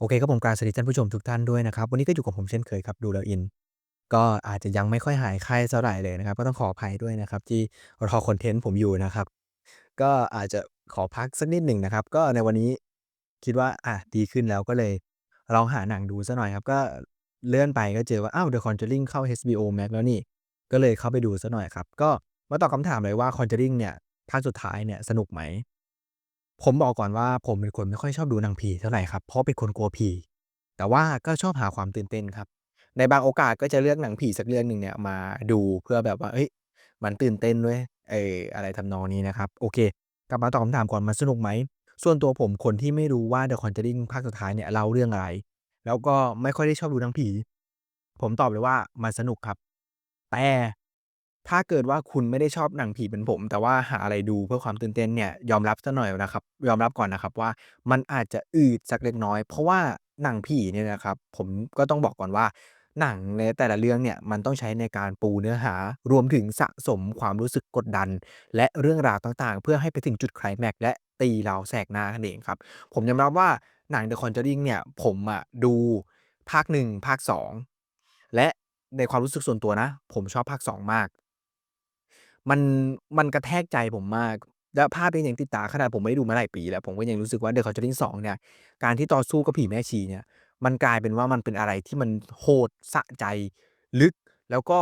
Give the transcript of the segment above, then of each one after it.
โอเคครับผมกราบสวัสดีท่านผู้ชมทุกท่านด้วยนะครับ วันนี้ก็อยู่กับผมเช่นเคยครับดูแลอิน ก็อาจจะยังไม่ค่อยหายไข้เท่าไหร่เลยนะครับ ก็ต้องขออภัยด้วยนะครับ ที่รอคอนเทนต์ผมอยู่นะครับ ก็อาจจะขอพักสักนิดหนึ่งนะครับ ก็ในวันนี้คิดว่าอะดีขึ้นแล้วก็เลยลองหาหนังดูสักหน่อยครับ ก็เลื่อนไปก็เจอว่าอ้าว The Conjuring เข้า HBO Max แล้วนี่ ก็เลยเข้าไปดูสักหน่อยครับ ก็มาตอบคำถามเลยว่า Conjuring เนี่ยภาคสุดท้ายเนี่ยสนุกไหม ผมบอกก่อนว่าผมเป็นคนไม่ค่อยชอบดูหนังผีเท่าไหร่ครับ เพราะเป็นคนกลัวผี แต่ว่าก็ชอบหาความตื่นเต้นครับ ในบางโอกาสก็จะเลือกหนังผีสักเรื่องหนึ่งเนี่ยมาดูเพื่อแบบว่าเฮ้ยมันตื่นเต้นเว้ยเอออะไรทำนองนี้นะครับ โอเค กลับมาตอบคำถามก่อนมันสนุกไหม ส่วนตัวผมคนที่ไม่รู้ว่า The Conjuring ภาคสุดท้ายเนี่ยเล่าเรื่องอะไร แล้วก็ไม่ค่อยได้ชอบดูหนังผี ผมตอบเลยว่ามันสนุกครับ แต่ ถ้าเกิดว่าคุณไม่ได้ชอบหนังผีเหมือนผม แต่ว่าหาอะไรดูเพื่อความตื่นเต้นเนี่ยยอมรับเสียหน่อยนะครับ ยอมรับก่อนนะครับว่ามันอาจจะอืดสักเล็กน้อย เพราะว่าหนังผีเนี่ยนะครับ ผมก็ต้องบอกก่อนว่า หนังในแต่ละเรื่องเนี่ยมันต้องใช้ในการปูเนื้อหารวมถึงสะสมความรู้สึกกดดัน และเรื่องราวต่างๆ เพื่อให้ไปถึงจุดไคลแม็กซ์และตีเราแสกหน้านั่นเองครับ ผมยอมรับว่าหนัง The Conjuring เนี่ยผมอะดูภาค1ภาค2และในความรู้สึกส่วนตัวนะ ผมชอบภาค 2 มาก มัน มันกระแทกใจผมมาก แล้วภาพยังยังติดตา ขนาดผมไม่ได้ดูมาหลายปีแล้ว ผมก็ยังรู้สึกว่า The Conjuring 2 เนี่ย การที่ต่อสู้กับผีแม่ชีเนี่ย มันกลายเป็นว่ามันเป็นอะไรที่มันโหด สะใจ ลึก แล้วก็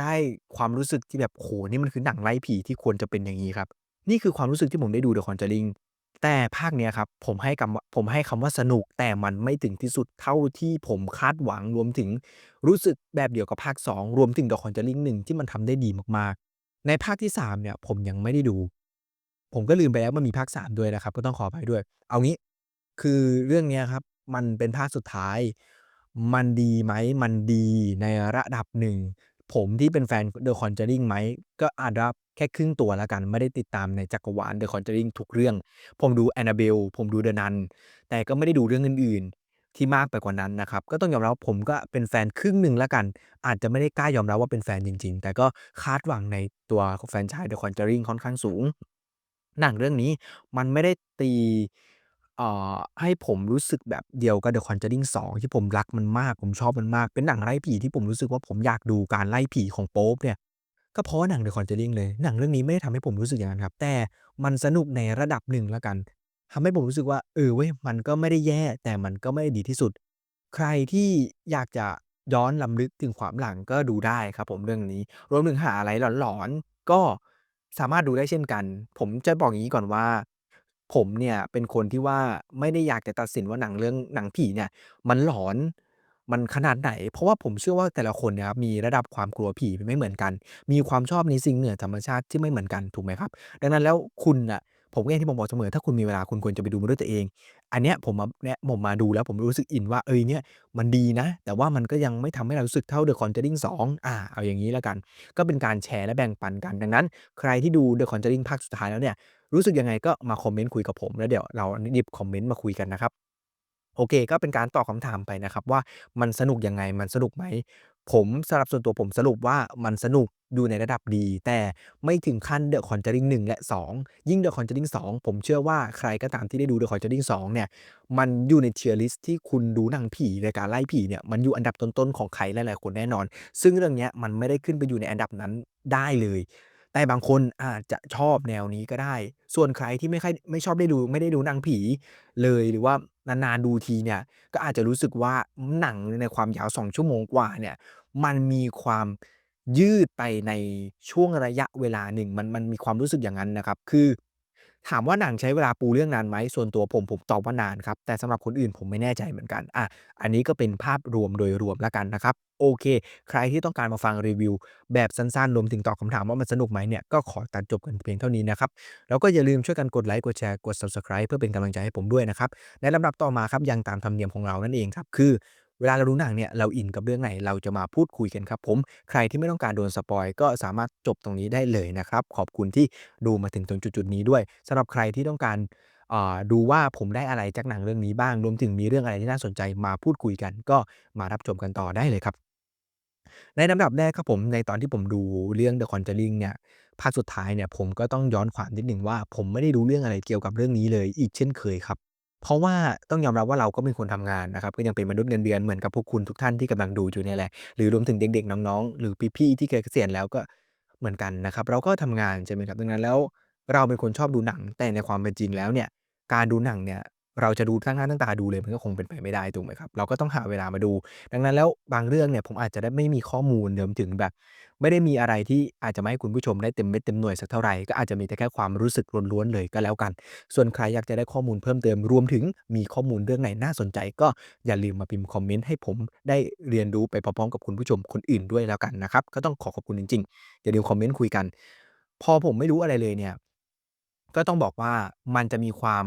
ได้ความรู้สึกที่แบบโอ้โฮนี่มันคือหนังไล่ผีที่ควรจะเป็นอย่างงี้ครับ นี่คือความรู้สึกที่ผมได้ดู The Conjuring แต่ภาคเนี้ยครับ ผมให้กำว่าผมให้คำว่าสนุก แต่มันไม่ถึงที่สุดเท่าที่ผมคาดหวัง รวมถึงรู้สึกแบบเดียวกับภาค 2 รวมถึง The Conjuring 1 ที่มันทำได้ดีมากๆ ในภาคที่3เนี่ยผมยังไม่ได้ดู ผมก็ลืมไปแล้วมันมีภาค 3 ด้วยนะครับ ก็ต้องขออภัยด้วย เอางี้คือเรื่องเนี้ยครับ มันเป็นภาคสุดท้าย มันดีไหมมันดีในระดับหนึ่ง ผมที่เป็นแฟน The Conjuring ไหม ก็อาจจะแค่ครึ่งตัวแล้วกัน ไม่ได้ติดตามในจักรวาล The Conjuring ทุกเรื่อง ผมดู Annabelle ผมดู The Nun แต่ก็ไม่ได้ดูเรื่องอื่น ที่มากไปกว่านั้นนะครับ ก็ต้องยอมรับผมก็เป็นแฟนครึ่งหนึ่งแล้วกัน อาจจะไม่ได้กล้ายอมรับว่าเป็นแฟนจริง ๆ แต่ก็คาดหวังในตัวแฟนไชส์ The Conjuring ค่อนข้างสูง หนังเรื่องนี้มันไม่ได้ตีเอ่อให้ผมรู้สึกแบบเดียวกับ The Conjuring 2 ที่ผมรักมันมาก ผมชอบมันมาก เป็นหนังไล่ผีที่ผมรู้สึกว่าผมอยากดูการไล่ผีของโป๊ปเนี่ย ก็เพราะว่าหนัง The Conjuring เลย หนังเรื่องนี้ไม่ได้ทำให้ผมรู้สึกอย่างนั้นครับ แต่มันสนุกในระดับหนึ่งแล้วกัน ทำให้ผมรู้สึกว่า เออเว้ย มันก็ไม่ได้แย่ แต่มันก็ไม่ได้ดีที่สุด ใครที่อยากจะย้อนรำลึกถึงความหลังก็ดูได้ครับผมเรื่องนี้ รวมถึงหาอะไรหลอน ๆ ก็สามารถดูได้เช่นกัน ผมจะบอกอย่างงี้ก่อนว่า ผมเนี่ยเป็นคนที่ว่าไม่ได้อยากจะตัดสินว่าหนังเรื่องหนังผีเนี่ย มันหลอน มันขนาดไหน เพราะว่าผมเชื่อว่าแต่ละคนเนี่ยครับมีระดับความกลัวผีไม่เหมือนกัน มีความชอบในสิ่งเหนือธรรมชาติที่ไม่เหมือนกันถูกไหมครับ ดังนั้นแล้วคุณน่ะ ผมก็อย่างที่ผมบอกเสมอถ้าคุณมีเวลาคุณควรจะไปดูมันด้วยตัวเอง อันเนี้ยผมมาแนะผมมาดูแล้วผมรู้สึกอินว่าเออเนี่ยมันดีนะ แต่ว่ามันก็ยังไม่ทำให้เรารู้สึกเท่า The Conjuring 2อ่าเอาอย่างงี้แล้วกัน ก็เป็นการแชร์และแบ่งปันกันดังนั้น ใครที่ดู The Conjuring ภาคสุดท้ายแล้วเนี่ยรู้สึกยังไงก็มาคอมเมนต์คุยกับผมแล้วเดี๋ยวเราหยิบคอมเมนต์มาคุยกันนะครับโอเค ก็เป็นการตอบคำถามไปนะครับว่ามันสนุกยังไงมันสนุกไหม ผมสำหรับส่วนตัวผมสรุปว่ามันสนุกอยู่ในระดับดี แต่ไม่ถึงขั้น The Conjuring 1และ 2 ยิ่ง The Conjuring 2ผมเชื่อว่าใครก็ตามที่ได้ดู The Conjuring 2เนี่ย มันอยู่ใน tier list ที่คุณดูหนังผีในการไล่ผีเนี่ย มันอยู่อันดับต้นๆของใครหลายๆคนแน่นอน ซึ่งเรื่องเนี้ยมันไม่ได้ขึ้นไปอยู่ในอันดับนั้นได้เลย แต่บางคนอาจจะชอบแนวนี้ก็ได้ ส่วนใครที่ไม่ค่อยไม่ชอบได้ดูไม่ได้ดูหนังผีเลยหรือว่า นานๆดูทีเนี่ย ก็อาจจะรู้สึกว่าหนังในความยาว 2 ชั่วโมงกว่าเนี่ย มันมีความยืดไปในช่วงระยะเวลาหนึ่ง มันมันมีความรู้สึกอย่างนั้นนะครับ คือ ถามว่าหนังใช้เวลาปูเรื่องนานไหมส่วนตัวผมผมตอบว่านานครับ แต่สำหรับคนอื่นผมไม่แน่ใจเหมือนกันอะอันนี้ก็เป็นภาพรวมโดยรวมแล้วกันนะครับ โอเค ใครที่ต้องการมาฟังรีวิว แบบสั้นๆรวมถึงตอบคำถามว่ามันสนุกไหมเนี่ยก็ขอตัดจบกันเพียงเท่านี้นะครับแล้วก็อย่าลืมช่วยกันกดไลค์กดแชร์กด Subscribe เพื่อเป็นกำลังใจให้ผมด้วยนะครับในลำดับต่อมาครับยังตามธรรมเนียมของเรานั่นเองครับคือ เวลาเราดูหนังเนี่ยเราอินกับเรื่องไหนเราจะมาพูดคุยกันครับผมใครที่ไม่ต้องการโดนสปอยก็สามารถจบตรงนี้ได้เลยนะครับ ขอบคุณที่ดูมาถึงตรงจุดๆนี้ด้วยสำหรับใครที่ต้องการดูว่าผมได้อะไรจากหนังเรื่องนี้บ้าง รวมถึงมีเรื่องอะไรที่น่าสนใจมาพูดคุยกัน ก็มารับชมกันต่อได้เลยครับ ในลำดับแรกครับผมในตอนที่ผมดูเรื่อง The Conjuring เนี่ยภาคสุดท้ายเนี่ยผมก็ต้องย้อนความนิดหนึ่งว่า ผมไม่ได้รู้เรื่องอะไรเกี่ยวกับเรื่องนี้เลย อีกเช่นเคยครับ เพราะว่าต้องยอมรับว่าเราก็เป็นคนทำงานนะครับ ก็ยังเป็นมนุษย์เงินเดือนเหมือนกับพวกคุณทุกท่านที่กำลังดูอยู่เนี่ยแหละ หรือรวมถึงเด็กๆ น้องๆ หรือพี่ๆ ที่เกษียณแล้วก็เหมือนกันนะครับ เราก็ทำงานใช่ไหมครับดังนั้นแล้วเราเป็นคนชอบดูหนังแต่ในความเป็นจริงแล้วเนี่ยการดูหนังเนี่ย เราจะดูตั้งหน้าตั้งตาดูเลยมันก็คงเป็นไปไม่ได้ถูกไหมครับ เราก็ต้องหาเวลามาดู ดังนั้นแล้วบางเรื่องเนี่ยผมอาจจะได้ไม่มีข้อมูลรวมถึงแบบ ไม่ได้มีอะไรที่อาจจะไมาให้คุณผู้ชมได้เต็มเม็ดเต็มหน่วยสักเท่าไหร่ก็อาจจะมีแต่แค่ความรู้สึกล้วนๆเลยก็แล้วกัน ส่วนใครอยากจะได้ข้อมูลเพิ่มเติมรวมถึงมีข้อมูลเรื่องไหนน่าสนใจ ก็อย่าลืมมาพิมพ์คอมเมนต์ให้ผมได้เรียนรู้ไปพร้อมๆกับคุณผู้ชมคนอื่นด้วยแล้วกันนะครับก็ต้องขอขอบคุณจริงๆอย่าลืมคอมเมนต์คุยกัน พอผมไม่รู้อะไรเลยเนี่ยก็ต้องบอกว่ามันจะมีความ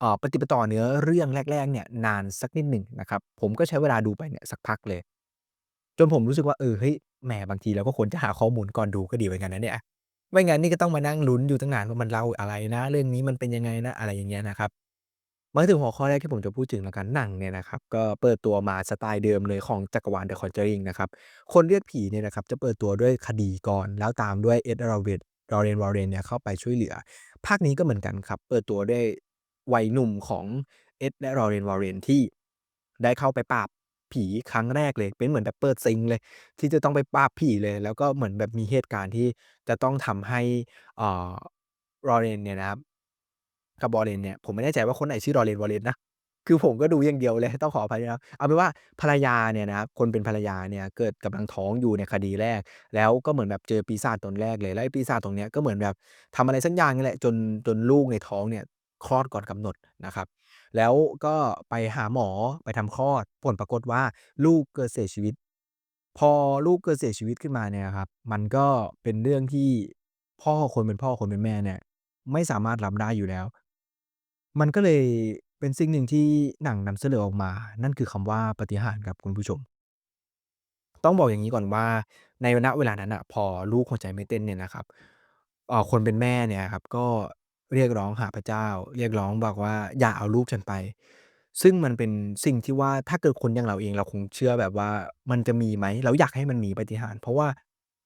เอ่อปะติปต่อเนื้อเรื่องแรก ๆ เนี่ยนานสักนิดหนึ่งนะครับ ผมก็ใช้เวลาดูไปเนี่ยสักพักเลย จนผมรู้สึกว่า เออ เฮ้ย แหม บางทีเราก็ควรจะหาข้อมูลก่อนดูก็ดีเหมือนกันนะเนี่ย ไม่งั้นนี่ก็ต้องมานั่งลุ้นอยู่ตั้งนานว่ามันเล่าอะไรนะ เรื่องนี้มันเป็นยังไงนะ อะไรอย่างเงี้ยนะครับ มาถึงหัวข้อแรกที่ผมจะพูดถึงแล้วกัน หนังเนี่ยนะครับ ก็เปิดตัวมาสไตล์เดิมเลยของจักรวาล The Conjuring นะครับ คนเรียกผีเนี่ยนะครับจะเปิดตัวด้วยคดีก่อน แล้วตามด้วย Ed Ravid Lorraine Warren เนี่ยเข้าไปช่วยเหลือ ภาคนี้ก็เหมือนกันครับ เปิดตัวด้วย วัยหนุ่มของ Ed และ Lorraine Warren ที่ได้เข้าไปปราบผีครั้งแรกเลย เป็นเหมือนแบบเปิดซิงเลย ที่จะต้องไปปราบผีเลย แล้วก็เหมือนแบบมีเหตุการณ์ที่จะต้องทำให้อ่า Lauren เนี่ยนะครับกับ Warren เนี่ยผมไม่แน่ใจว่าคนไหนชื่อ Lauren Warren นะคือผมก็ดูอย่างเดียวเลยต้องขออภัยนะครับเอาเป็นว่าภรรยาเนี่ยนะครับคนเป็นภรรยาเนี่ยเกิดกำลังท้องอยู่ในคดีแรก แล้วก็เหมือนแบบเจอปีศาจตนแรกเลยแล้วไอ้ปีศาจตรงเนี้ยก็เหมือนแบบทำอะไรสักอย่างนี่แหละจนจนลูกในท้องเนี่ย คลอดก่อนกำหนดนะครับ แล้วก็ไปหาหมอไปทำคลอด ผลปรากฏว่าลูกเกิดเสียชีวิต พอลูกเกิดเสียชีวิตขึ้นมาเนี่ยครับ มันก็เป็นเรื่องที่พ่อคนเป็นพ่อคนเป็นแม่เนี่ย ไม่สามารถรับได้อยู่แล้ว มันก็เลยเป็นสิ่งหนึ่งที่หนังนำเสนอออกมา นั่นคือคำว่าปฏิหารครับคุณผู้ชม ต้องบอกอย่างนี้ก่อนว่า ในณเวลานั้นน่ะพอลูกหัวใจไม่เต้นเนี่ยนะครับเอ่อคนเป็นแม่เนี่ยครับก็ เรียกร้องหาพระเจ้า เรียกร้องบอกว่า อย่าเอาลูกฉันไป ซึ่งมันเป็นสิ่งที่ว่า ถ้าเกิดคนอย่างเราเอง เราคงเชื่อแบบว่า มันจะมีไหม เราอยากให้มันมีปาฏิหาริย์ เพราะว่า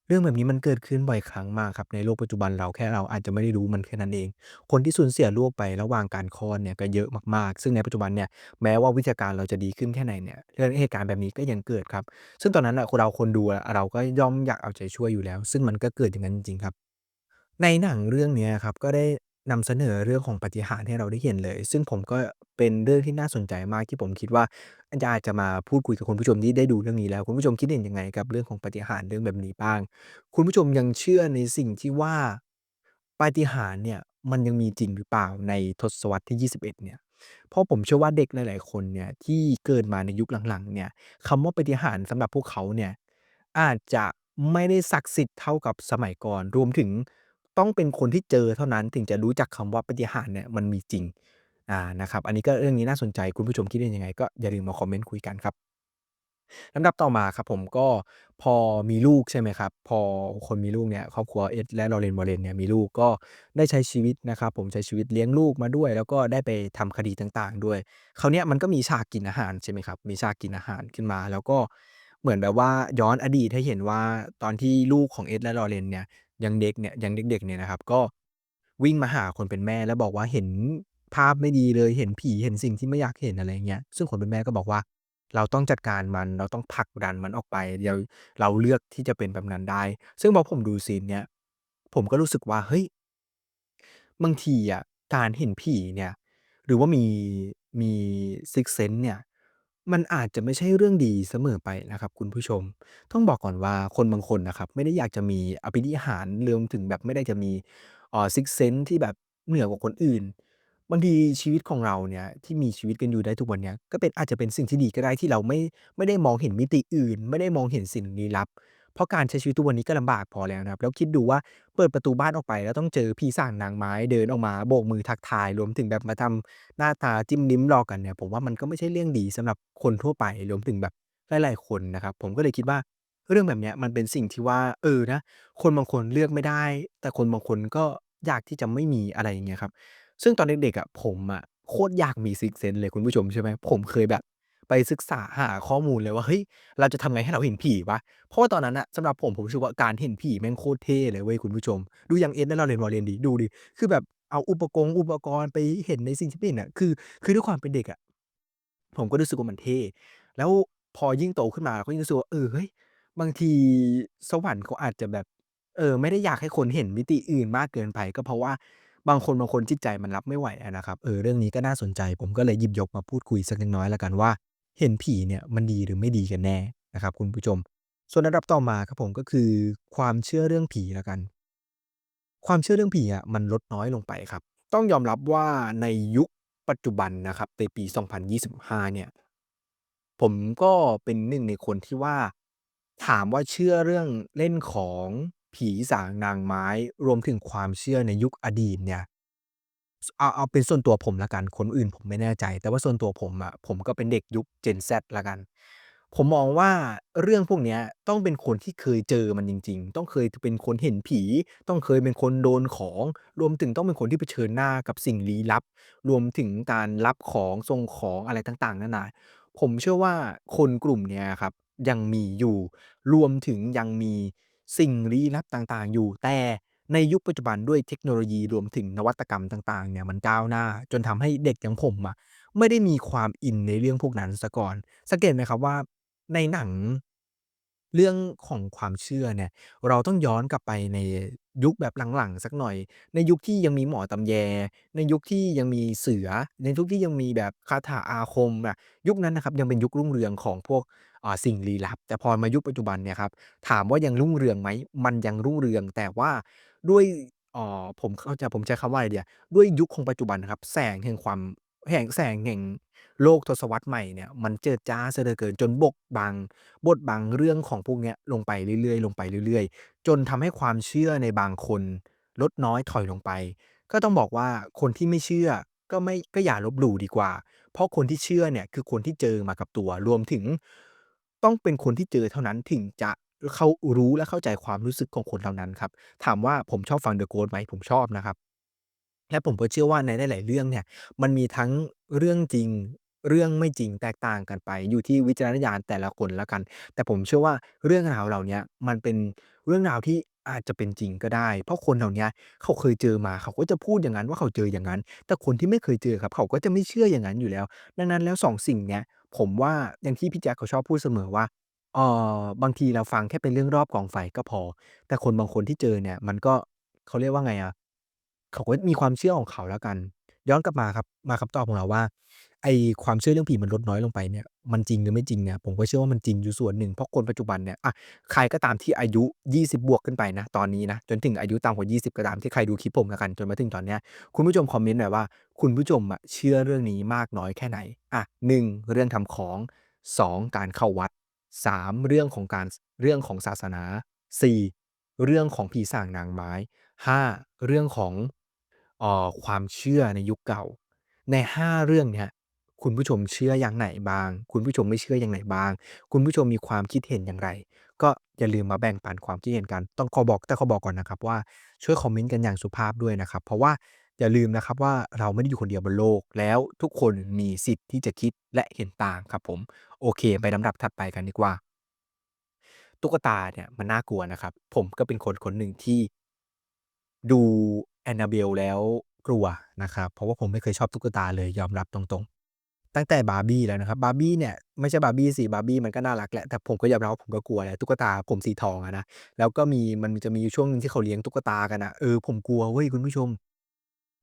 เรื่องแบบนี้มันเกิดขึ้นบ่อยครั้งมากครับในโลกปัจจุบันเรา แค่เราอาจจะไม่ได้รู้มันแค่นั้นเอง คนที่สูญเสียลูกไประหว่างการคลอดเนี่ยก็เยอะมาก ๆ ซึ่งในปัจจุบันเนี่ย แม้ว่าวิทยาการเราจะดีขึ้นแค่ไหนเนี่ย เรื่อง เหตุการณ์แบบนี้ก็ยังเกิดครับ ซึ่งตอนนั้นน่ะเรา คนดูอะ เราก็ย่อมอยากเอาใจช่วยอยู่แล้ว ซึ่งมันก็เกิดอย่างนั้นจริง ๆ ครับ ในหนังเรื่องเนี้ยครับ ก็ได้ นำเสนอเรื่องของปาฏิหาริย์ให้เราได้เห็นเลย ซึ่งผมก็เป็นเรื่องที่น่าสนใจมาก ที่ผมคิดว่าอยากจะมาพูดคุยกับคุณผู้ชมที่ได้ดูเรื่องนี้แล้ว คุณผู้ชมคิดเห็นยังไงกับเรื่องของปาฏิหาริย์เรื่องแบบนี้บ้าง คุณผู้ชมยังเชื่อในสิ่งที่ว่า ปาฏิหาริย์เนี่ยมันยังมีจริงหรือเปล่าในทศวรรษที่ 21 เนี่ย เพราะผมเชื่อว่าเด็กหลาย ๆ คนเนี่ยที่เกิดมาในยุคหลัง ๆ เนี่ย คำว่าปาฏิหาริย์สำหรับพวกเขาเนี่ยอาจจะไม่ได้ศักดิ์สิทธิ์เท่ากับสมัยก่อน รวมถึง ต้องเป็นคนที่เจอเท่านั้นถึงจะรู้จักคำว่าปฏิหารเนี่ยมันมีจริงอานะครับ อันนี้ก็เรื่องนี้น่าสนใจคุณผู้ชมคิดเห็นยังไง ก็อย่าลืมมาคอมเมนต์คุยกันครับลำดับต่อมาครับผมก็พอมีลูกใช่ไหมครับ พอคนมีลูกเนี่ยครอบครัวเอ็ดและ Lauren Warren เนี่ยมีลูกก็ได้ใช้ชีวิตนะครับ ผมใช้ชีวิตเลี้ยงลูกมาด้วย แล้วก็ได้ไปทำคดีต่างๆ ด้วยคราวเนี้ยมันก็มีฉากกินอาหารใช่ไหมครับ มีฉากกินอาหารขึ้นมา แล้วก็เหมือนแบบว่าย้อนอดีตให้เห็นว่าตอนที่ลูกของเอ็ดและ Lauren เนี่ย ยังเด็กเนี่ยยังเด็กๆเนี่ยนะครับ ก็วิ่งมาหาคนเป็นแม่แล้วบอกว่าเห็นภาพไม่ดีเลยเห็นผีเห็นสิ่งที่ไม่อยากเห็นอะไรเงี้ยซึ่งคนเป็นแม่ก็บอกว่า เราต้องจัดการมันเราต้องผลักดันมันออกไปเดี๋ยวเราเลือกที่จะเป็นแบบนั้นได้ ซึ่งพอผมดูซีนเนี้ยผมก็รู้สึกว่าเฮ้ยบางทีอะการเห็นผีเนี่ย หรือว่ามีมี Sixth Sense เนี่ย มันอาจจะไม่ใช่เรื่องดีเสมอไปนะครับคุณผู้ชม ต้องบอกก่อนว่า คนบางคนนะครับไม่ได้อยากจะมีอภินิหาร รวมถึงแบบไม่ได้จะมี เอ่อ Sixth Sense ที่แบบเหนือกว่าคนอื่น บางทีชีวิตของเราเนี่ย ที่มีชีวิตกันอยู่ได้ทุกวันเนี้ย ก็เป็น อาจจะเป็นสิ่งที่ดีก็ได้ ที่เราไม่ ไม่ได้มองเห็นมิติอื่น ไม่ได้มองเห็นสิ่งลี้ลับ เพราะการใช้ชีวิตทุกวันนี้ก็ลำบากพอแล้วนะครับ แล้วคิดดูว่าเปิดประตูบ้านออกไป แล้วต้องเจอพี่สางนางไม้เดินออกมาโบกมือทักทาย รวมถึงแบบมาทำหน้าตาจิ้มลิ้มรอกันเนี่ย ผมว่ามันก็ไม่ใช่เรื่องดีสำหรับคนทั่วไป รวมถึงแบบหลายๆคนนะครับ ผมก็เลยคิดว่าเรื่องแบบเนี้ยมันเป็นสิ่งที่ว่า เออนะ คนบางคนเลือกไม่ได้ แต่คนบางคนก็อยากที่จะไม่มีอะไรอย่างเงี้ยครับ ซึ่งตอนเด็กๆอะผมอะโคตรอยากมี Sixth Sense เลยคุณผู้ชมใช่ไหมผมเคยแบบ ไปศึกษาหาข้อมูลเลยว่าเฮ้ยเราจะทำไงให้เราเห็นผีวะเพราะว่าตอนนั้นน่ะสำหรับผมผมรู้สึกว่าการเห็นผีแม่งโคตรเท่เลยเว้ยคุณผู้ชม ดูอย่าง Ed และ Lorraine Warren ดิดูดิคือแบบเอาอุปกงอุปกรณ์ไปเห็นในสิ่งที่ไม่เห็นอะคือ คือด้วยความเป็นเด็กอะผมก็รู้สึกว่ามันเท่แล้วพอยิ่งโตขึ้นมาเราก็ยิ่งรู้สึกว่าเออเฮ้ยบางทีสวรรค์เขาอาจจะแบบ เออ ไม่ได้อยากให้คนเห็นมิติอื่นมากเกินไป ก็เพราะว่าบางคนบางคนจิตใจมันรับไม่ไหวอะนะครับเออเรื่องนี้ก็น่าสนใจ ผมก็เลยหยิบยกมาพูดคุยสักเล็กน้อยแล้วกันว่า เห็นผีเนี่ยมันดีหรือไม่ดีกันแน่นะครับคุณผู้ชม ส่วนอันดับต่อมาครับผมก็คือความเชื่อเรื่องผีแล้วกัน ความเชื่อเรื่องผีอะมันลดน้อยลงไปครับ ต้องยอมรับว่าในยุคปัจจุบันนะครับในปี 2025 เนี่ย ผมก็เป็นหนึ่งในคนที่ว่า ถามว่าเชื่อเรื่องเล่นของผีสางนางไม้ รวมถึงความเชื่อในยุคอดีตเนี่ย เอาเอาเป็นส่วนตัวผมล้วกัน คนอื่นผมไม่แน่ใจ แต่ว่าส่วนตัวผมอะผมก็เป็นเด็กยุค Gen Z ล้วกัน ผมมองว่าเรื่องพวกเนี้ยต้องเป็นคนที่เคยเจอมันจริง ๆ ต้องเคยเป็นคนเห็นผี ต้องเคยเป็นคนโดนของ รวมถึงต้องเป็นคนที่เผชิญหน้ากับสิ่งลี้ลับ รวมถึงการรับของส่งของอะไรต่างๆนานาผมเชื่อว่าคนกลุ่มเนี้ยครับยังมีอยู่ รวมถึงยังมีสิ่งลี้ลับต่างๆ อยู่แต่ ในยุคปัจจุบันด้วยเทคโนโลยีรวมถึงนวัตกรรมต่างๆเนี่ยมันก้าวหน้า จนทำให้เด็กอย่างผมอะไม่ได้มีความอินในเรื่องพวกนั้นเสียก่อน สังเกตไหมครับว่าในหนังเรื่องของความเชื่อเนี่ยเราต้องย้อนกลับไปในยุคแบบหลังๆสักหน่อย ในยุคที่ยังมีหมอตำแย ในยุคที่ยังมีเสือ ในยุคที่ยังมีแบบคาถาอาคมอะยุคนั้นนะครับยังเป็นยุครุ่งเรืองของพวกสิ่งลี้ลับ แต่พอมายุคปัจจุบันเนี่ยครับถามว่ายังรุ่งเรืองไหมมันยังรุ่งเรืองแต่ว่า ด้วย เอ่อ ผมเข้าใจ ผมใช้คำว่าอะไรดีอะ ด้วยยุคของปัจจุบันนะครับ แสงแห่งความ แห่ง แสงแห่งโลกทศวรรษใหม่เนี่ย มันเจิดจ้าเสียเหลือเกิน จนบดบัง บดบังเรื่องของพวกเนี้ยลงไปเรื่อย ๆ ลงไปเรื่อย ๆ จนทำให้ความเชื่อในบางคนลดน้อยถอยลงไป ก็ต้องบอกว่า คนที่ไม่เชื่อก็ไม่ ก็อย่าลบหลู่ดีกว่า เพราะคนที่เชื่อเนี่ย คือคนที่เจอมากับตัว รวมถึง ต้องเป็นคนที่เจอเท่านั้นถึงจะ เข้ารู้และเข้าใจความรู้สึกของคนเหล่านั้นครับ ถามว่าผมชอบฟัง The Ghost ไหมผมชอบนะครับ และผมก็เชื่อว่าในหลายๆเรื่องเนี่ย มันมีทั้งเรื่องจริง เรื่องไม่จริงแตกต่างกันไป อยู่ที่วิจารณญาณแต่ละคนแล้วกัน แต่ผมเชื่อว่าเรื่องราวเหล่านี้มันเป็นเรื่องราวที่อาจจะเป็นจริงก็ได้ เพราะคนเหล่านี้เขาเคยเจอมาเขาก็จะพูดอย่างงั้นว่าเขาเจออย่างงั้น แต่คนที่ไม่เคยเจอครับ เขาก็จะไม่เชื่ออย่างงั้นอยู่แล้ว ดังนั้นแล้ว2สิ่งเนี้ยผมว่าอย่างที่พี่แจ็คเขาชอบพูดเสมอว่า เอ่อ บางทีเราฟังแค่เป็นเรื่องรอบกองไฟก็พอ แต่คนบางคนที่เจอเนี่ยมันก็ เขาเรียกว่าไงอะ เขาก็มีความเชื่อของเขาแล้วกัน ย้อนกลับมาครับ มาคำตอบของเราว่า ไอ้ความเชื่อเรื่องผีมันลดน้อยลงไปเนี่ย มันจริงหรือไม่จริงเนี่ย ผมก็เชื่อว่ามันจริงอยู่ส่วนหนึ่ง เพราะคนปัจจุบันเนี่ย อะ ใครก็ตามที่อายุ 20 บวกขึ้นไปนะ ตอนนี้นะ จนถึงอายุต่ำกว่า 20 ก็ตาม ที่ใครดูคลิปผมแล้วกัน จนมาถึงตอนเนี้ย คุณผู้ชมคอมเมนต์หน่อยว่า คุณผู้ชมอะเชื่อเรื่องนี้มากน้อยแค่ไหน อะ 1 เรื่องทำของ 2 การเข้าวัด 3 เรื่องของการเรื่องของศาสนา 4 เรื่องของผีสางนางไม้ 5 เรื่องของเอ่อความเชื่อในยุคเก่า ใน 5 เรื่องเนี้ยคุณผู้ชมเชื่ออย่างไหนบ้าง คุณผู้ชมไม่เชื่ออย่างไหนบ้าง คุณผู้ชมมีความคิดเห็นอย่างไร ก็อย่าลืมมาแบ่งปันความคิดเห็นกัน ต้องขอบอกแต่ขอบอกก่อนนะครับว่าช่วยคอมเมนต์กันอย่างสุภาพด้วยนะครับ เพราะว่า อย่าลืมนะครับว่าเราไม่ได้อยู่คนเดียวบนโลก แล้วทุกคนมีสิทธิ์ที่จะคิดและเห็นต่างครับผม โอเค ไปลำดับถัดไปกันดีกว่า ตุ๊กตาเนี่ยมันน่ากลัวนะครับ ผมก็เป็นคนคนหนึ่งที่ดู Annabelle แล้วกลัวนะครับ เพราะว่าผมไม่เคยชอบตุ๊กตาเลยยอมรับตรงๆ ตั้งแต่ Barbie แล้วนะครับ Barbie เนี่ยไม่ใช่ Barbie สิ Barbie มันก็น่ารักแหละแต่ผมก็ยอมรับว่าผมก็กลัวแหละตุ๊กตาผมสีทองอะนะแล้วก็มีมันจะมีอยู่ช่วงหนึ่งที่เขาเลี้ยงตุ๊กตากันอะเออผมกลัวเว้ยคุณผู้ชม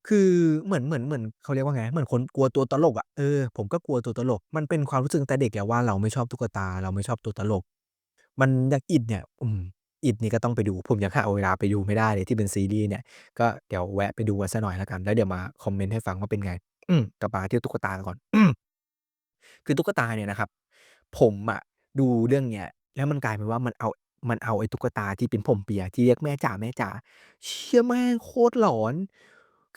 คือเหมือน เหมือน เหมือน เขาเรียกว่าไง เหมือนคนกลัวตัวตลกอะ เออ ผมก็กลัวตัวตลก มันเป็นความรู้สึกตั้งแต่เด็กแล้วว่า เราไม่ชอบตุ๊กตา เราไม่ชอบตัวตลก มัน อย่าง It เนี่ย อืม It นี่ก็ต้องไปดู ผมยังหาเวลาไปดูไม่ได้เลยที่เป็นซีรีส์เนี่ย ก็เดี๋ยวแวะไปดูกันสักหน่อยแล้วกัน แล้วเดี๋ยวมาคอมเมนต์ให้ฟังว่าเป็นไง อืม กลับมาที่ตุ๊กตาก่อน คือตุ๊กตาเนี่ยนะครับ ผมอะดูเรื่องเนี้ย แล้วมันกลายเป็นว่า มันเอา มันเอาไอ้ตุ๊กตาที่เป็นผมเปีย ที่เรียก แม่จ๋าแม่จ๋าเชี่ย แม่งโคตรหลอน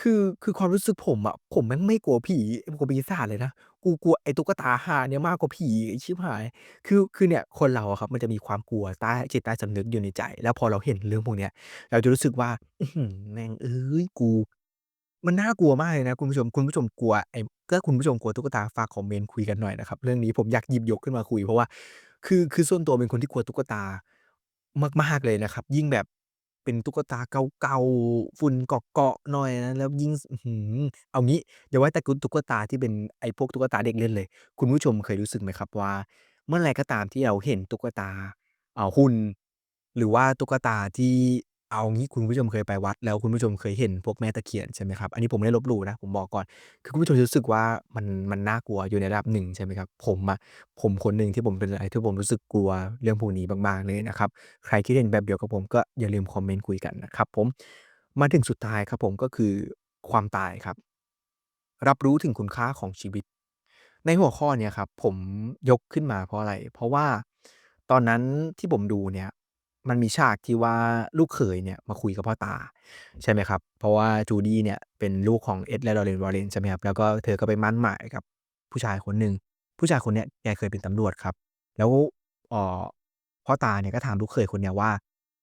คือ คือความรู้สึกผมอะ ผมแม่งไม่กลัวผี กลัวปีศาจเลยนะ กูกลัวไอ้ตุ๊กตาห่าเนี่ยมากกว่าผี ไอีกชิบหาย คือ คือเนี่ยคนเราอะครับมันจะมีความกลัวใต้ จิตใต้สำนึกอยู่ในใจ แล้วพอเราเห็นเรื่องพวกเนี้ย เราจะรู้สึกว่า อื้อฮือ แม่งเอ้ยกู มันน่ากลัวมากเลยนะคุณผู้ชม คุณผู้ชมกลัวไอ้ ถ้าคุณผู้ชมกลัวตุ๊กตา ฝากคอมเมนต์คุยกันหน่อยนะครับ เรื่องนี้ผมอยากหยิบยกขึ้นมาคุย เพราะว่า คือ คือส่วนตัวเป็นคนที่กลัวตุ๊กตามาก ๆ เลยนะครับ ยิ่งแบบ เป็นตุ๊กตาเก่าๆ ฝุ่นเกาะๆหน่อยนะ แล้วยิ่งเอางี้เอางี้อย่าว่าแต่กุตุ๊กตาที่เป็นไอ้พวกตุ๊กตาเด็กเล่นเลย คุณผู้ชมเคยรู้สึกไหมครับว่า เมื่อไรก็ตามที่เราเห็นตุ๊กตาอ่าหุ่น หรือว่าตุ๊กตาที่ เอางี้คุณผู้ชมเคยไปวัด แล้วคุณผู้ชมเคยเห็นพวกแม่ตะเคียนใช่ไหมครับ อันนี้ผมไม่ได้ลบหลู่นะ ผมบอกก่อน คือคุณผู้ชมจะรู้สึกว่ามันมันน่ากลัวอยู่ในระดับหนึ่งใช่ไหมครับ ผมอะผมคนหนึ่งที่ผมเป็นอะไรที่ผมรู้สึกกลัวเรื่องพวกนี้มากๆเลยนะครับ ใครคิดเห็นแบบเดียวกับผมก็อย่าลืมคอมเมนต์คุยกันนะครับผม มาถึงสุดท้ายครับผมก็คือความตายครับ รับรู้ถึงคุณค่าของชีวิต ในหัวข้อเนี้ยครับผมยกขึ้นมาเพราะอะไร เพราะว่าตอนนั้นที่ผมดูเนี่ย มันมีฉากที่ว่าลูกเขยเนี่ยมาคุยกับพ่อตา ใช่ไหมครับ เพราะว่าจูดี้เนี่ยเป็นลูกของเอ็ดและ Lauren Warren ใช่ไหมครับ แล้วก็เธอก็ไปมั่นหมายกับผู้ชายคนหนึ่ง ผู้ชายคนเนี้ยแกเคยเป็นตำรวจครับ แล้วเอ่อพ่อตาเนี่ยก็ถามลูกเขยคนเนี้ยว่า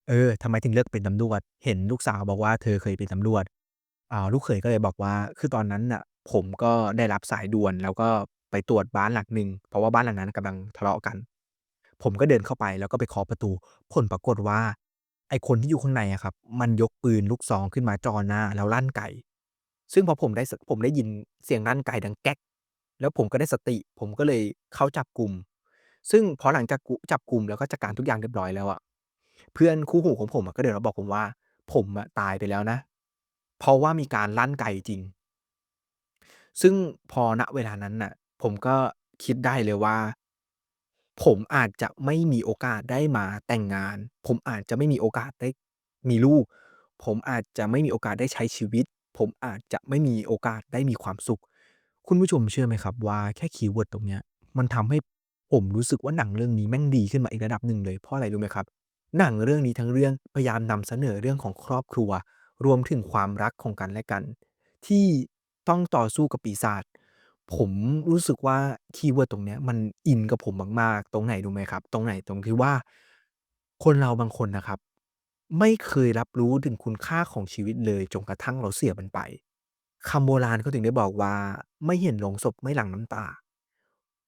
เออทำไมถึงเลือกเป็นตำรวจ เห็นลูกสาวบอกว่าเธอเคยเป็นตำรวจอ่าลูกเขยก็เลยบอกว่า คือตอนนั้นน่ะผมก็ได้รับสายด่วนแล้วก็ไปตรวจบ้านหลังหนึ่งเพราะว่าบ้านหลังนั้นกำลังทะเลาะกัน ผมก็เดินเข้าไปแล้วก็ไปเคาะประตู ผลปรากฏว่า ไอ้คนที่อยู่ข้างในอะครับ มันยกปืนลูกซองขึ้นมาจ่อหน้า แล้วลั่นไกซึ่งพอผมได้สผมได้ยินเสียงลั่นไกดังแก๊ก แล้วผมก็ได้สติ ผมก็เลยเข้าจับกลุ่ม ซึ่งพอหลังจากกุจับกลุ่มแล้วก็จัดการทุกอย่างเรียบร้อยแล้วอะเพื่อนคู่หูของผมอะก็เดินมาบอกผมว่า ผมอะตายไปแล้วนะ เพราะว่ามีการลั่นไกจริง ซึ่งพอณเวลานั้นน่ะ ผมก็คิดได้เลยว่า ผมอาจจะไม่มีโอกาสได้มาแต่งงาน ผมอาจจะไม่มีโอกาสได้มีลูก ผมอาจจะไม่มีโอกาสได้ใช้ชีวิต ผมอาจจะไม่มีโอกาสได้มีความสุข คุณผู้ชมเชื่อไหมครับว่าแค่คีย์เวิร์ดตรงเนี้ยมันทำให้ผมรู้สึกว่าหนังเรื่องนี้แม่งดีขึ้นมาอีกระดับหนึ่งเลยเพราะอะไรรู้ไหมครับ หนังเรื่องนี้ทั้งเรื่องพยายามนำเสนอเรื่องของครอบครัว รวมถึงความรักของกันและกัน ที่ต้องต่อสู้กับปีศาจ ผมรู้สึกว่า คีย์เวิร์ดตรงเนี้ยมันอินกับผมมาก ๆ ตรงไหนรู้ไหมครับ ตรงไหนตรงที่ว่า คนเราบางคนนะครับ ไม่เคยรับรู้ถึงคุณค่าของชีวิตเลย จนกระทั่งเราเสียมันไป คำโบราณเขาถึงได้บอกว่า ไม่เห็นโลงศพไม่หลั่งน้ำตา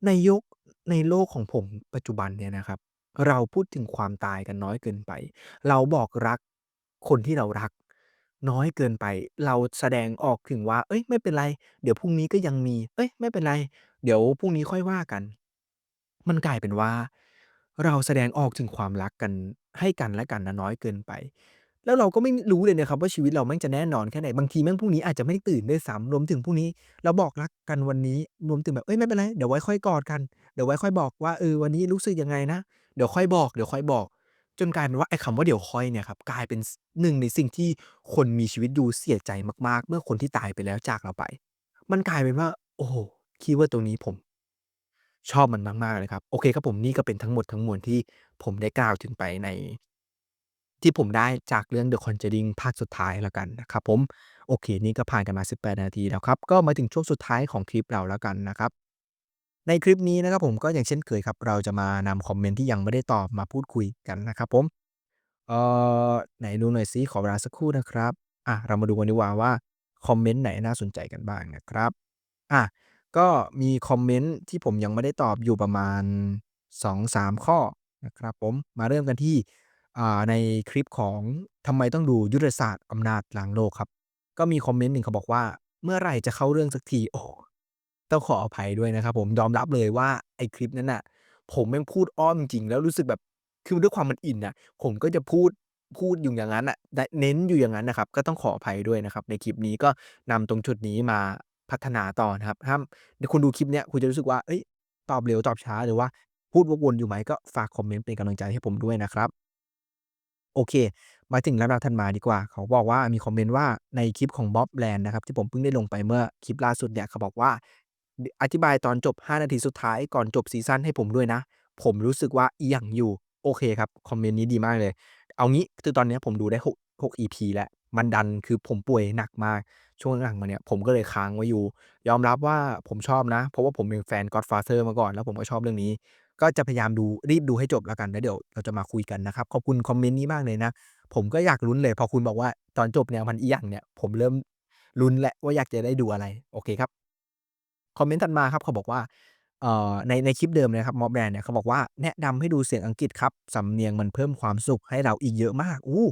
ในยุค ในโลกของผมปัจจุบันเนี่ยนะครับ เราพูดถึงความตายกันน้อยเกินไป เราบอกรักคนที่เรารัก น้อยเกินไป เราแสดงออกถึงว่า เฮ้ย ไม่เป็นไร เดี๋ยวพรุ่งนี้ก็ยังมี เฮ้ย ไม่เป็นไร เดี๋ยวพรุ่งนี้ค่อยว่ากัน มันกลายเป็นว่า เราแสดงออกถึงความรักกัน ให้กันและกันนะน้อยเกินไป แล้วเราก็ไม่รู้เลยนะครับว่า ชีวิตเราแม่งจะแน่นอนแค่ไหน บางทีแม่งพรุ่งนี้อาจจะไม่ตื่นด้วยซ้ำ รวมถึงพรุ่งนี้เราบอกรักกันวันนี้ รวมถึงแบบ เฮ้ย ไม่เป็นไร เดี๋ยวไว้ค่อยกอดกัน เดี๋ยวไว้ค่อยบอกว่า เออ วันนี้รู้สึกยังไงนะ เดี๋ยวค่อยบอกเจนกลายเป็นว่าไอ้คำว่าเดี๋ยวค่อยเนี่ยครับกลายเป็นหนึ่งในสิ่งที่คนมีชีวิตอยู่เสียใจมากๆ เมื่อคนที่ตายไปแล้วจากเราไป มันกลายเป็นว่า โอ้คีย์เวิร์ดตรงนี้ผม ชอบมันมากๆเลยครับ โอเคครับผมนี่ก็เป็นทั้งหมดทั้งมวลที่ผมได้กล่าวถึงไปใน ที่ผมได้จากเรื่อง The Conjuring ภาคสุดท้ายแล้วกันนะครับผมโอเค นี่ก็ผ่านกันมา 18 นาทีแล้วครับ ก็มาถึงช่วงสุดท้ายของคลิปเราแล้วกันนะครับ ในคลิปนี้นะครับผมก็อย่างเช่นเคยครับ เราจะมานำคอมเมนต์ที่ยังไม่ได้ตอบมาพูดคุยกันนะครับผม เอ่อไหนดูหน่อยซิขอเวลาสักครู่นะครับ อะเรามาดูกันดีกว่าว่าคอมเมนต์ไหนน่าสนใจกันบ้างนะครับ อะก็มีคอมเมนต์ที่ผมยังไม่ได้ตอบอยู่ประมาณ 2-3 ข้อนะครับผมมาเริ่มกันที่อ่าในคลิปของทำไมต้องดูยุทธศาสตร์อำนาจล้างโลกครับ ก็มีคอมเมนต์หนึ่งเขาบอกว่า เมื่อไหร่จะเข้าเรื่องสักทีโอ้ ต้องขออภัยด้วยนะครับผมยอมรับเลยว่าไอ้คลิปนั้นน่ะ ผมแม่งพูดอ้อมจริงแล้วรู้สึกแบบคือด้วยความมันอินน่ะผมก็จะพูดพูดอยู่อย่างงั้นน่ะเน้นอยู่อย่างงั้นนะครับ ก็ต้องขออภัยด้วยนะครับ ในคลิปนี้ก็นำตรงจุดนี้มาพัฒนาต่อนะครับถ้าคุณดูคลิปเนี้ยคุณจะรู้สึกว่าเฮ้ยตอบเร็วตอบช้าหรือว่าพูดวกวนอยู่ไหมก็ฝากคอมเมนต์เป็นกำลังใจให้ผมด้วยนะครับ โอเค มาถึงลำดับถัดมาดีกว่า เขาบอกว่ามีคอมเมนต์ว่าในคลิปของ Mobland นะครับ ที่ผมเพิ่งได้ลงไปเมื่อคลิปล่าสุดเนี่ยเขาบอกว่า อธิบายตอนจบ 5 นาทีสุดท้ายก่อนจบซีซั่นให้ผมด้วยนะ ผมรู้สึกว่าอิหยังอยู่ โอเคครับ คอมเมนต์นี้ดีมากเลย เอางี้คือตอนนี้ผมดูได้ 6 6 EP แล้ว มันดันคือผมป่วยหนักมาก ช่วงหลังมาเนี่ย ผมก็เลยค้างไว้อยู่ ยอมรับว่าผมชอบนะ เพราะว่าผมเป็นแฟน Godfather มาก่อน แล้วผมก็ชอบเรื่องนี้ ก็จะพยายามดูรีบดูให้จบแล้วกันแล้วเดี๋ยวเราจะมาคุยกันนะครับขอบคุณคอมเมนต์นี้มากเลยนะผมก็อยากลุ้นเลยพอคุณบอกว่าตอนจบแนวมันอิหยังเนี่ยผมเริ่มลุ้นแล้วว่าอยากจะได้ดูอะไร โอเคครับ คอมเมนต์ถัดมาครับเขาบอกว่าเอ่อในในคลิปเดิมเลยครับ Mobland เนี่ยเขาบอกว่าแนะนำให้ดูเสียงอังกฤษครับสำเนียงมันเพิ่มความสุขให้เราอีกเยอะมากอู้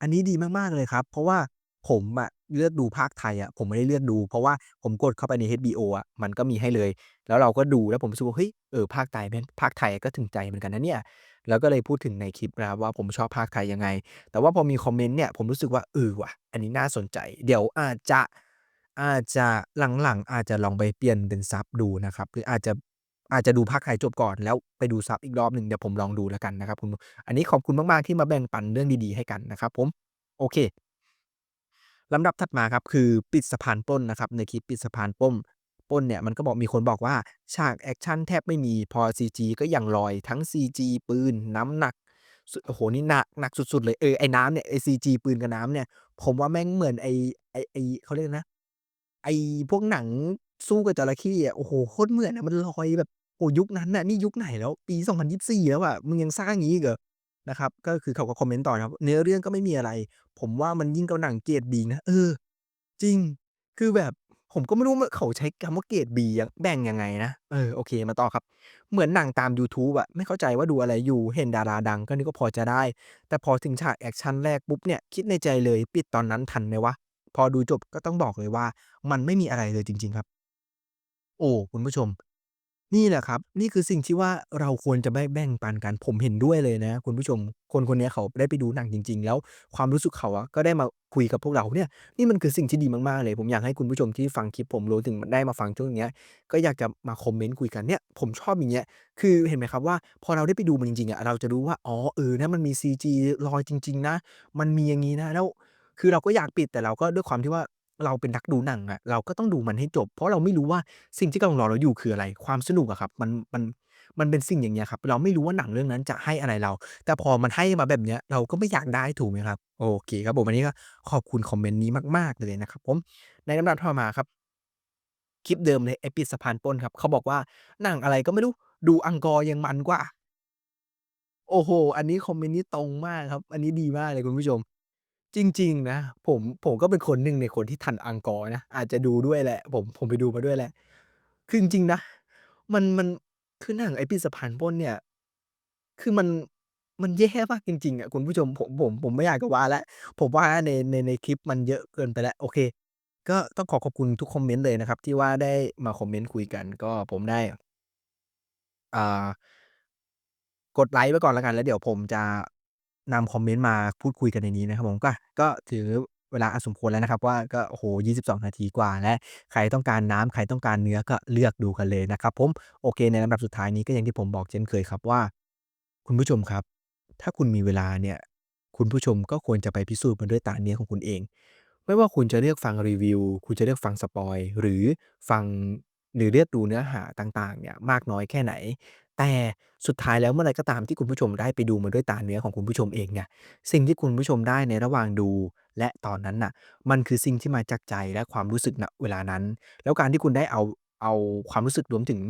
อันนี้ดีมากๆเลยครับ เพราะว่าผมอะเลือกดูภาคไทยอะผมไม่ได้เลือกดู เพราะว่าผมกดเข้าไปใน HBO อะมันก็มีให้เลย แล้วเราก็ดูแล้วผมรู้สึกว่าเฮ้ยเออภาคไทยแม่งภาคไทยก็ถึงใจเหมือนกันนะเนี่ยแล้วก็เลยพูดถึงในคลิปนะครับว่าผมชอบภาคไทยยังไง แต่ว่าพอมีคอมเมนต์เนี่ยผมรู้สึกว่าเออว่ะอันนี้น่าสนใจ เดี๋ยวอาจจะ อาจจะหลังๆ อาจจะลองไปเปลี่ยนเป็นซับดูนะครับ หรืออาจจะอาจจะดูภาคไทยจบก่อนแล้วไปดูซับอีกรอบหนึ่งเดี๋ยวผมลองดูแล้วกันนะครับคุณอันนี้ขอบคุณมากๆที่มาแบ่งปันเรื่องดีๆให้กันนะครับ ผมโอเคลำดับถัดมาครับคือปิดสะพานปล้นนะครับในคลิปปิดสะพานป้นปล้นเนี่ยมันก็บอกมีคนบอกว่าฉากแอกชันแทบไม่มีพอ CG ก็ยังลอยทั้ง CG ปืนน้ำหนักโอ้โฮนี่หนักหนักสุดๆเลยเออไอ้น้ำเนี่ยไอ้ CG ปืนกับน้ำเนี่ย ผมว่าแม่งเหมือนไอ้ไอ้ไอเขาเรียกนะ อ้พวกหนังสู้กับจระเข้อะโอ้โฮโคตรเหมือนอะมันลอยแบบโอ้ยุคนั้นน่ะนี่ยุคไหนแล้ว ปี 2024 แล้วอะมึงยังสร้างงี้อีกเหรอนะครับก็คือเขาก็คอมเมนต์ต่อนะครับ เนื้อเรื่องก็ไม่มีอะไร ผมว่ามันยิ่งกว่าหนังเกรด B นะเออ จริง คือแบบผมก็ไม่รู้ว่าเขาใช้คำว่าเกรด B ยังแบ่งยังไงนะเออโอเคมาต่อครับ เหมือนหนังตามยูทูบอะไม่เข้าใจว่าดูอะไรอยู่เห็นดาราดังก็นึกว่าพอจะได้ แต่พอถึงฉากแอกชันแรกปุ๊บเนี่ยคิดในใจเลยปิดตอนนั้นทันไหมวะ พอดูจบก็ต้องบอกเลยว่า มันไม่มีอะไรเลยจริง ๆครับ โอ้คุณผู้ชม นี่แหละครับ นี่คือสิ่งที่ว่าเราควรจะไม่แบ่งปันกัน ผมเห็นด้วยเลยนะ คุณผู้ชม คนคนนี้เขาได้ไปดูหนังจริง ๆ แล้วความรู้สึกเขาอะก็ได้มาคุยกับพวกเราเนี่ยนี่มันคือสิ่งที่ดีมากๆเลย ผมอยากให้คุณผู้ชมที่ฟังคลิปผมรวมถึงได้มาฟังช่วงนี้ก็อยากจะมาคอมเมนต์คุยกันเนี่ยผมชอบอย่างเงี้ยคือเห็นไหมครับว่า พอเราได้ไปดูมันจริงๆอะเราจะรู้ว่าอ๋อเออนะมันมี CG ลอยจริง ๆ นะ มันมีอย่างงี้นะแล้ว คือเราก็อยากปิดแต่เราก็ด้วยความที่ว่าเราเป็นนักดูหนังอะเราก็ต้องดูมันให้จบ เพราะเราไม่รู้ว่าสิ่งที่กำลังรอเราอยู่คืออะไร ความสนุกอะครับ มันมันมันเป็นสิ่งอย่างเงี้ยครับ เราไม่รู้ว่าหนังเรื่องนั้นจะให้อะไรเรา แต่พอมันให้มาแบบเนี้ยเราก็ไม่อยากได้ถูกไหมครับโอเคครับผมอันนี้ก็ขอบคุณคอมเมนต์นี้มาก ๆ เลยนะครับผมในลำดับถัดมาครับ คลิปเดิมเลยไอ้ปิดสะพานป้นครับ เขาบอกว่าหนังอะไรก็ไม่รู้ดูอังกอร์ยังมันกว่า โอ้โฮอันนี้คอมเมนต์นี้ตรงมากครับ อันนี้ดีมากเลยคุณผู้ชม จริง ๆ นะ ผม ผมก็เป็นคนหนึ่งในคนที่ทันอังกอร์นะ อาจจะดูด้วยแหละ ผม ผมไปดูมาด้วยแหละ คือจริง ๆ นะ มัน มัน คือหนังไอ้ ปีศาจผานป่นเนี่ย คือมัน มันแย่มากจริง ๆ อะคุณผู้ชม ผม ผม ผมไม่อยากจะว่าแล้ว ผมว่าใน ใน ในคลิปมันเยอะเกินไปแล้ว โอเค ก็ต้องขอขอบคุณทุกคอมเมนต์เลยนะครับ ที่ว่าได้มาคอมเมนต์คุยกัน ก็ผมได้ อ่า กดไลก์ไว้ก่อนแล้วกัน แล้วเดี๋ยวผมจะ นำคอมเมนต์มาพูดคุยกันในนี้นะครับผมก็ก็ถือเวลาอันสมควรแล้วนะครับว่าก็โอ้โฮ22 นาทีกว่า แล้วใครต้องการน้ำใครต้องการเนื้อก็เลือกดูกันเลยนะครับผมโอเคในลำดับสุดท้ายนี้ก็อย่างที่ผมบอกเช่นเคยครับว่า คุณผู้ชมครับ ถ้าคุณมีเวลาเนี่ย คุณผู้ชมก็ควรจะไปพิสูจน์มันด้วยตาเนื้อของคุณเอง ไม่ว่าคุณจะเลือกฟังรีวิว คุณจะเลือกฟังสปอยหรือฟังหรือเลือกดูเนื้อหาต่างๆเนี่ยมากน้อยแค่ไหน แต่สุดท้ายแล้วเมื่อไรก็ตามที่คุณผู้ชมได้ไปดูมันด้วยตาเนื้อของคุณผู้ชมเองเนี่ยสิ่งที่คุณผู้ชมได้ในระหว่างดู และตอนนั้นน่ะมันคือสิ่งที่มาจากใจและความรู้สึกณเวลานั้น แล้วการที่คุณได้เอาเอาความรู้สึกรวมถึง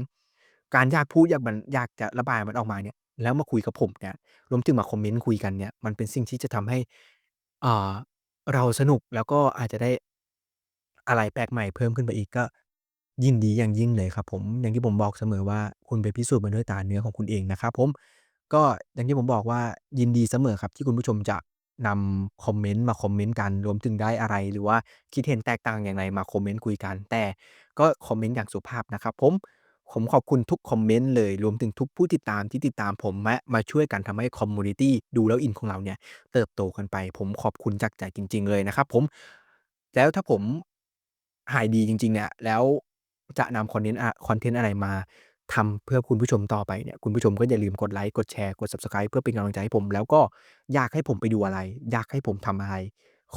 การอยากพูดอยากมันอยากจะระบายมันออกมาเนี่ยแล้วมาคุยกับผมเนี่ยรวมถึงมาคอมเมนต์คุยกันเนี่ยมันเป็นสิ่งที่จะทำให้อ่าเราสนุกแล้วก็อาจจะได้อะไรแปลกใหม่เพิ่มขึ้นไปอีกก็ ยินดีอย่างยิ่งเลยครับผม อย่างที่ผมบอกเสมอว่า คุณไปพิสูจน์มันด้วยตาเนื้อของคุณเองนะครับผม ก็อย่างที่ผมบอกว่ายินดีเสมอครับที่คุณผู้ชมจะนำคอมเมนต์มาคอมเมนต์กัน รวมถึงได้อะไร หรือว่าคิดเห็นแตกต่างอย่างไรมาคอมเมนต์คุยกัน แต่ก็คอมเมนต์อย่างสุภาพนะครับผม ผมขอบคุณทุกคอมเมนต์เลย รวมถึงทุกผู้ติดตามที่ติดตามผมและมาช่วยกันทำให้คอมมิวนิตี้ดูแล้วอินของเราเนี่ย เติบโตกันไป ผมขอบคุณจากใจจริง ๆ เลยนะครับผม แล้วถ้าผมหายดีจริง ๆ เนี่ย แล้ว จะนำคอนเทนต์อะ คอนเทนต์อะไรมาทำเพื่อคุณผู้ชมต่อไปเนี่ย คุณผู้ชมก็อย่าลืมกดไลก์ กดแชร์ กด Subscribe เพื่อเป็นกำลังใจให้ผม แล้วก็อยากให้ผมไปดูอะไร อยากให้ผมทำอะไร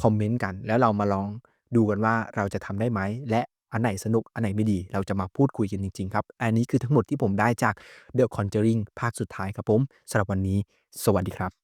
คอมเมนต์กัน แล้วเรามาลองดูกันว่า เราจะทำได้ไหม และอันไหนสนุก อันไหนไม่ดี เราจะมาพูดคุยกันจริง ๆ ครับ อันนี้คือทั้งหมดที่ผมได้จาก The Conjuring ภาคสุดท้ายครับผม สำหรับวันนี้ สวัสดีครับ